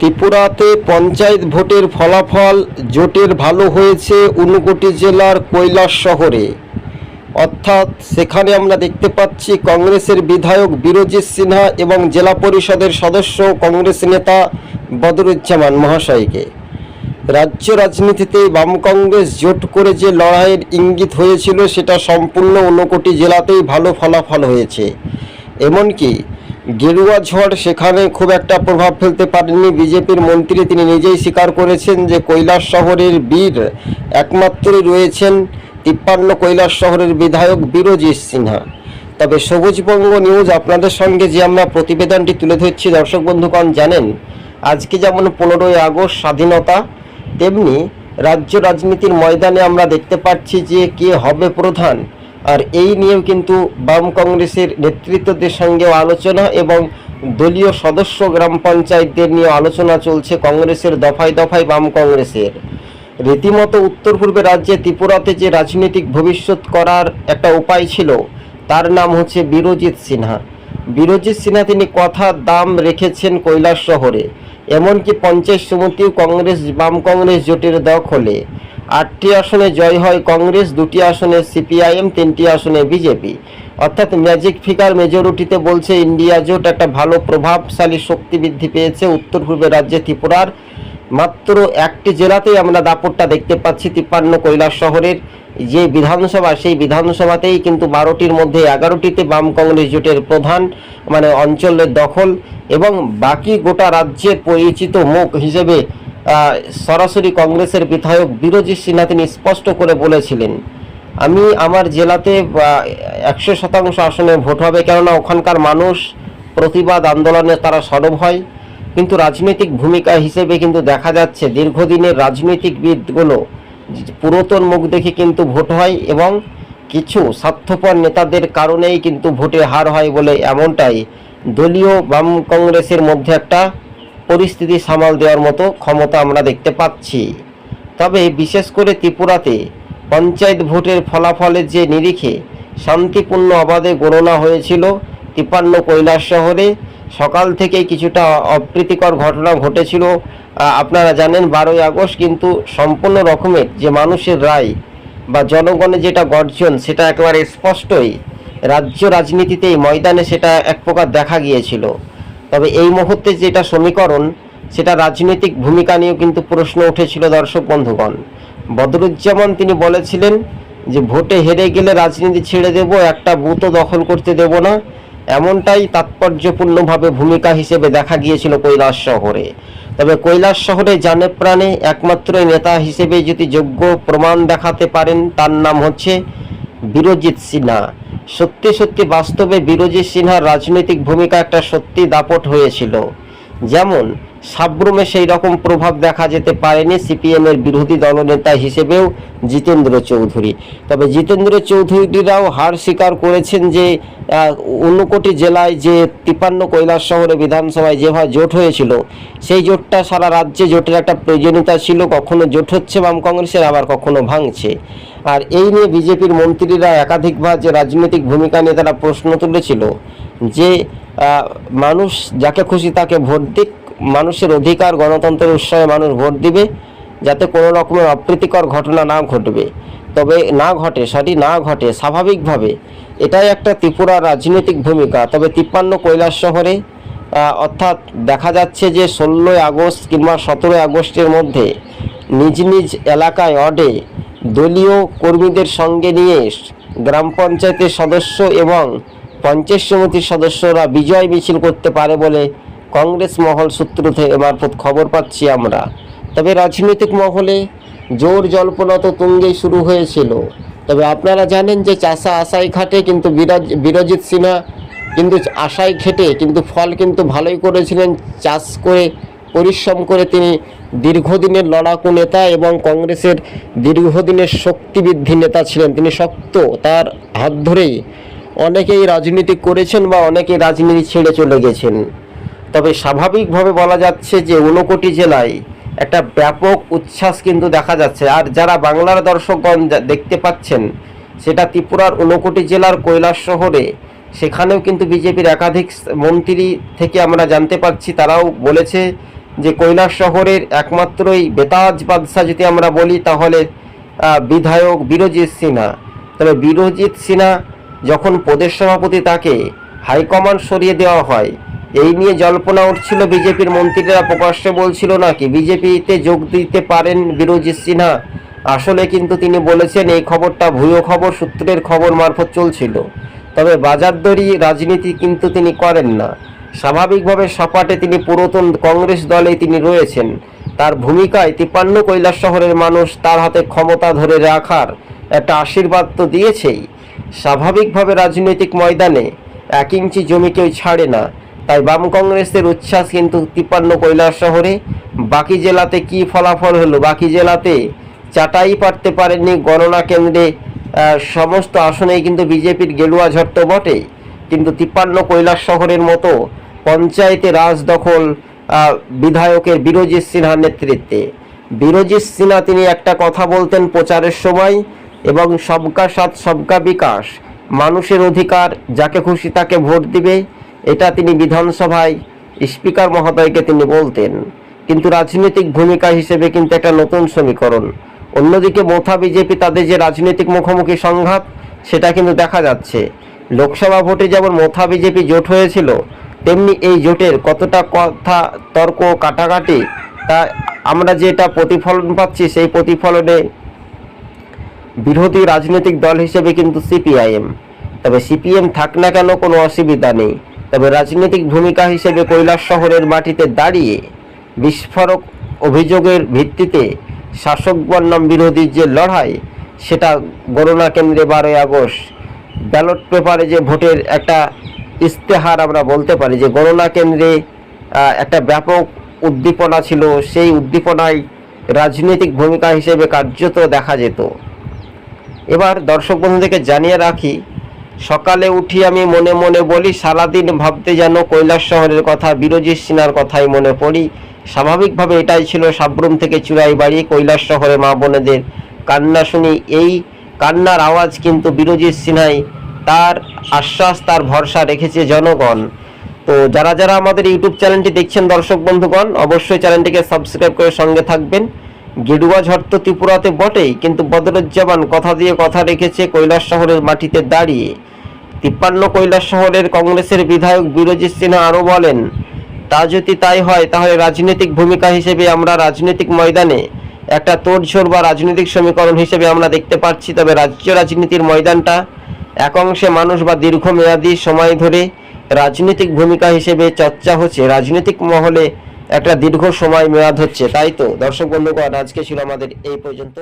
ত্রিপুরাতে পঞ্চায়েত ভোটের ফলাফল জোটের ভালো হয়েছে ঊনকোটি জেলার কৈলাস শহরে। অর্থাৎ সেখানে আমরা দেখতে পাচ্ছি কংগ্রেসের বিধায়ক বিরজিৎ সিনহা এবং জেলা পরিষদের সদস্য কংগ্রেস নেতা বদরুজ্জামান মহাশয়কে। রাজ্য রাজনীতিতে বাম কংগ্রেস জোট করে যে লড়াইয়ের ইঙ্গিত হয়েছিল, সেটা সম্পূর্ণ ঊনকোটি জেলাতেই ভালো ফলাফল হয়েছে। এমনকি গেরুয়া ঝড় সেখানে খুব একটা প্রভাব ফেলতে পারেননি বিজেপির মন্ত্রী তিনি নিজেই স্বীকার করেছেন যে কৈলাস শহরের বীর একমাত্রই রয়েছেন তিপ্পান্ন কৈলাস শহরের বিধায়ক বিরজিৎ সিনহা। তবে সবুজবঙ্গ নিউজ আপনাদের সঙ্গে যে আমরা প্রতিবেদনটি তুলে ধরছি, দর্শক বন্ধুগণ জানেন, আজকে যেমন পনেরোই আগস্ট স্বাধীনতা, তেমনি রাজ্য রাজনীতির ময়দানে আমরা দেখতে পাচ্ছি যে কে হবে প্রধান। আর এই নিয়েও কিন্তু বাম কংগ্রেসের নেতৃত্বদের সঙ্গেও আলোচনা এবং দলীয় সদস্য গ্রাম পঞ্চায়েতদের নিয়ে আলোচনা চলছে কংগ্রেসের দফায় দফায় বাম কংগ্রেসের। রীতিমতো উত্তর পূর্বে রাজ্যে ত্রিপুরাতে যে রাজনৈতিক ভবিষ্যৎ করার একটা উপায় ছিল, তার নাম হচ্ছে বিরজিৎ সিনহা। বিরজিৎ সিনহা তিনি কথার দাম রেখেছেন কৈলাস শহরে। এমনকি পঞ্চায়েত সমিতিও কংগ্রেস, বাম কংগ্রেস জোটের দখলে। আটটি আসনে জয় হয় কংগ্রেস, দুটি আসনে সিপিআইএম, তিনটি আসনে বিজেপি। অর্থাৎ ম্যাজিক ফিগার মেজরিটিতে বলছে, ইন্ডিয়া জোট একটা ভালো প্রভাবশালী শক্তি বৃদ্ধি পেয়েছে উত্তর পূর্বে রাজ্যে ত্রিপুরার। মাত্র একটি জেলাতেই আমরা দাপটটা দেখতে পাচ্ছি, তিপ্পান্ন কৈলাস শহরের যে বিধানসভা, সেই বিধানসভাতেই কিন্তু বারোটির মধ্যে এগারোটিতে বাম কংগ্রেস জোটের প্রধান মানে অঞ্চলের দখল এবং বাকি গোটা রাজ্যের পরিচিত মুখ হিসেবে সরাসরি কংগ্রেসের বিধায়ক বিরোজিৎ সিনহা তিনি স্পষ্ট করে বলেছিলেন, আমি আমার জেলাতে একশো শতাংশ আসনে ভোট হবে কেননা ওখানকার মানুষ প্রতিবাদ আন্দোলনে তারা সরব হয়। কিন্তু রাজনৈতিক ভূমিকা হিসেবে কিন্তু দেখা যাচ্ছে দীর্ঘদিনের রাজনৈতিকবিদগুলো পুরাতন মুখ দেখে কিন্তু ভোট হয় এবং কিছু স্বার্থপর নেতাদের কারণেই কিন্তু ভোটে হার হয় বলে এমনটাই দলীয় বাম কংগ্রেসের মধ্যে একটা পরিস্থিতি সামাল দেওয়ার মতো ক্ষমতা আমরা দেখতে পাচ্ছি। তবে বিশেষ করে ত্রিপুরাতে পঞ্চায়েত ভোটের ফলাফলের যে নিরিখে শান্তিপূর্ণ অবাধে গণনা হয়েছিল তিপ্পান্ন কৈলাস শহরে, সকাল থেকেই কিছুটা অপ্রীতিকর ঘটনা ঘটেছিল। আপনারা জানেন বারোই আগস্ট কিন্তু সম্পূর্ণ রকমের যে মানুষের রায় বা জনগণের যেটা গর্জন সেটা একেবারে স্পষ্টই রাজ্য রাজনীতিতেই ময়দানে সেটা এক প্রকার দেখা গিয়েছিল। তবে এই মুহূর্তে যেটা সমীকরণ, সেটা রাজনৈতিক ভূমিকা নিয়েও কিন্তু প্রশ্ন উঠেছিল দর্শক বন্ধুগণ। বদরুজ্জামান তিনি বলেছিলেন যে, ভোটে হেরে গেলে রাজনীতি ছেড়ে দেব, একটা বুথও দখল করতে দেব না। এমনটাই তাৎপর্যপূর্ণভাবে ভূমিকা হিসেবে দেখা গিয়েছিল কৈলাস শহরে। তবে কৈলাস শহরে জানে প্রাণে একমাত্র নেতা হিসেবে যদি যোগ্য প্রমাণ দেখাতে পারেন, তার নাম হচ্ছে বিরজিৎ সিনহা। সত্যি সত্যি বাস্তবে বিরজিৎ সিনহার রাজনৈতিক ভূমিকা একটা সত্যি দাপট হয়েছিল। যেমন, সাবরুমে সেই রকম প্রভাব দেখা যেতে পারেনি সিপিএম এর বিরোধী দলনেতা হিসেবেও জিতেন্দ্র চৌধুরী। তবে জিতেন্দ্র চৌধুরীরাও হার স্বীকার করেছেন যে ঊনকোটি জেলায় যে তিপান্ন কৈলাস শহরে বিধানসভায় যেভাবে জোট হয়েছিল, সেই জোটটা সারা রাজ্যে জোটের একটা প্রয়োজনীয়তা ছিল, কখনো জোট হচ্ছে বাম কংগ্রেসের, আবার কখনো ভাঙছে। আর এই নিয়ে বিজেপির মন্ত্রীরা একাধিকবার যে রাজনৈতিক ভূমিকা নিয়ে তারা প্রশ্ন তুলেছিল, যে মানুষ যাকে খুশি তাকে ভোট দিক, মানুষের অধিকার গণতন্ত্রের উৎসাহে মানুষ ভোট দিবে, যাতে কোনো রকমের অপ্রীতিকর ঘটনা না ঘটবে। তবে না ঘটে, সরি, না ঘটে, স্বাভাবিকভাবে এটাই একটা ত্রিপুরা রাজনৈতিক ভূমিকা। তবে তিপ্পান্ন কৈলাস শহরে অর্থাৎ দেখা যাচ্ছে যে ষোলোই আগস্ট কিংবা সতেরোই আগস্টের মধ্যে নিজ নিজ এলাকায় অডে দলীয় কর্মীদের সঙ্গে নিয়ে গ্রাম পঞ্চায়েতের সদস্য এবং পঞ্চায়েত সমিতির সদস্যরা বিজয় মিছিল করতে পারে বলে কংগ্রেস মহল সূত্র থেকে মারফত খবর পাচ্ছি আমরা। তবে রাজনৈতিক মহলে জোর জল্পনা তো তুঙ্গেই শুরু হয়েছিল। তবে আপনারা জানেন যে চাষা আশাই খাটে কিন্তু বিরাজ, বিরজিৎ সিনহা কিন্তু আশায় খেটে কিন্তু ফল কিন্তু ভালোই করেছিলেন। চাষ করে, পরিশ্রম করে তিনি দীর্ঘদিনের লড়াকু নেতা এবং কংগ্রেসের দীর্ঘদিনের শক্তিবৃদ্ধি নেতা ছিলেন। তিনি শক্ত, তার হাত ধরেই অনেকেই রাজনীতি করেছেন বা অনেকেই রাজনীতি ছেড়ে চলে গেছেন। তবে স্বাভাবিকভাবে বলা যাচ্ছে যে ঊনকোটি জেলায় একটা ব্যাপক উচ্ছ্বাস কিন্তু দেখা যাচ্ছে। আর যারা বাংলার দর্শকগণ দেখতে পাচ্ছেন, সেটা ত্রিপুরার ঊনকোটি জেলার কৈলাস শহরে। সেখানেও কিন্তু বিজেপির একাধিক মন্ত্রী থেকে আমরা জানতে পারছি, তারাও বলেছে যে কৈলাস শহরের একমাত্রই বেতাজ বাদশাহ যদি আমরা বলি, তাহলে বিধায়ক বিরজিৎ সিনহা। তবে বিরজিৎ সিনহা যখন প্রদেশ সভাপতি তাকে হাইকমান্ড সরিয়ে দেওয়া হয়, এই নিয়ে জল্পনা উঠছিল বিজেপির মন্ত্রীরা। প্রকাশ্যে বলছিল নাকি বিজেপিতে যোগ দিতে পারেন বীরজিৎ সিনহা। আসলে কিন্তু তিনি বলেছেন, এই খবরটা ভুয়ো খবর, সূত্রের খবর মারফত চলছিল। তবে বাজারদরি রাজনীতি কিন্তু তিনি করেন না। স্বাভাবিকভাবে সপাটে তিনি পুরাতন কংগ্রেস দলে তিনি রয়েছেন। তার ভূমিকায় তিপ্পান্ন কৈলাস শহরের মানুষ তার হাতে ক্ষমতা ধরে রাখার একটা আশীর্বাদ তো দিয়েছেই। স্বাভাবিকভাবে রাজনৈতিক ময়দানে এক ইঞ্চি জমি কেউ ছাড়ে না, তাই বাম কংগ্রেসের উচ্ছ্বাস কিন্তু তিপ্পান্ন কৈলাস শহরে। বাকি জেলাতে কি ফলাফল হলো? বাকি জেলাতে চাটাই পারতে পারেননি গণনা কেন্দ্রে সমস্ত আসনেই কিন্তু বিজেপির গেলুয়া ঝট্ট বটে। কিন্তু তিপ্পান্ন কৈলাস শহরের মতো পঞ্চায়েতে রাজ দখল বিধায়কের বীরজিৎ সিনহার নেতৃত্বে। বীরজিৎ সিনহা তিনি একটা কথা বলতেন প্রচারের সময় এবং সবকা সাথ, সবকা বিকাশ। মানুষের অধিকার যাকে খুশি তাকে ভোট দিবে, এটা তিনি বিধানসভায় স্পিকার মহোদয়কে তিনি বলতেন। কিন্তু রাজনৈতিক ভূমিকা হিসেবে কিন্তু একটা নতুন সমীকরণ। অন্যদিকে মোথা বিজেপি তাদের যে রাজনৈতিক মুখোমুখি সংঘাত, সেটা কিন্তু দেখা যাচ্ছে। লোকসভা ভোটে যেমন মোথা বিজেপি জোট হয়েছিল, তেমনি এই জোটের কতটা কথা তর্ক কাটাকাটি, তা আমরা যেটা প্রতিফলন পাচ্ছি, সেই প্রতিফলনে বিরোধী রাজনৈতিক দল হিসেবে কিন্তু সিপিআইএম। তবে সিপিএম থাক না কেন কোনো অসুবিধা নেই। তবে রাজনৈতিক ভূমিকা হিসেবে কৈলাস শহরের মাটিতে দাঁড়িয়ে বিস্ফোরক অভিযোগের ভিত্তিতে শাসক বনাম বিরোধীর যে লড়াই, সেটা গণনা কেন্দ্রে বারোই আগস্ট ব্যালট পেপারে যে ভোটের একটা ইস্তেহার আমরা বলতে পারি যে গণনা কেন্দ্রে একটা ব্যাপক উদ্দীপনা ছিল। সেই উদ্দীপনায় রাজনৈতিক ভূমিকা হিসেবে কার্যত দেখা যেত। এবার দর্শক বন্ধুদেরকে জানিয়ে রাখি, সকালে উঠি আমি মনে মনে বলি, সারাদিন ভাবতে যেন কৈলাস শহরের কথা বিরোজিৎ সিনহার কথাই মনে পড়ি। স্বাভাবিকভাবে এটাই ছিল সাবরুম থেকে চূড়াই বাড়ি কৈলাস শহরে মা বোনেদের কান্না শুনি। এই কান্নার আওয়াজ কিন্তু বিরোজিৎ সিনহাই তার আশ্বাস, তার ভরসা রেখেছে জনগণ। তো যারা যারা আমাদের ইউটিউব চ্যানেলটি দেখছেন দর্শক বন্ধুগণ, অবশ্যই চ্যানেলটিকে সাবস্ক্রাইব করে সঙ্গে থাকবেন। গেরুয়া ঝড় তো ত্রিপুরাতে বটেই, কিন্তু বদরুজ্জামান কথা দিয়ে কথা রেখেছে কৈলাস শহরের মাটিতে দাঁড়িয়ে। তিপ্পান্ন কৈলাস শহরের কংগ্রেসের বিধায়ক বীরজিৎ সিনহা আরও বলেন, তা যদি তাই হয়, তাহলে রাজনৈতিক ভূমিকা হিসেবে আমরা রাজনৈতিক ময়দানে একটা তোড়ঝোড় বা রাজনৈতিক সমীকরণ হিসেবে আমরা দেখতে পাচ্ছি, তবে রাজ্য রাজনীতির ময়দানটা এক অংশে মানুষ বা দীর্ঘমেয়াদী সময় ধরে রাজনৈতিক ভূমিকা হিসেবে চর্চা হচ্ছে। রাজনৈতিক মহলে একটা দীর্ঘ সময় মেয়াদ হচ্ছে তাই তো? দর্শক বন্ধুগণ আজকে ছিল আমাদের এই পর্যন্ত।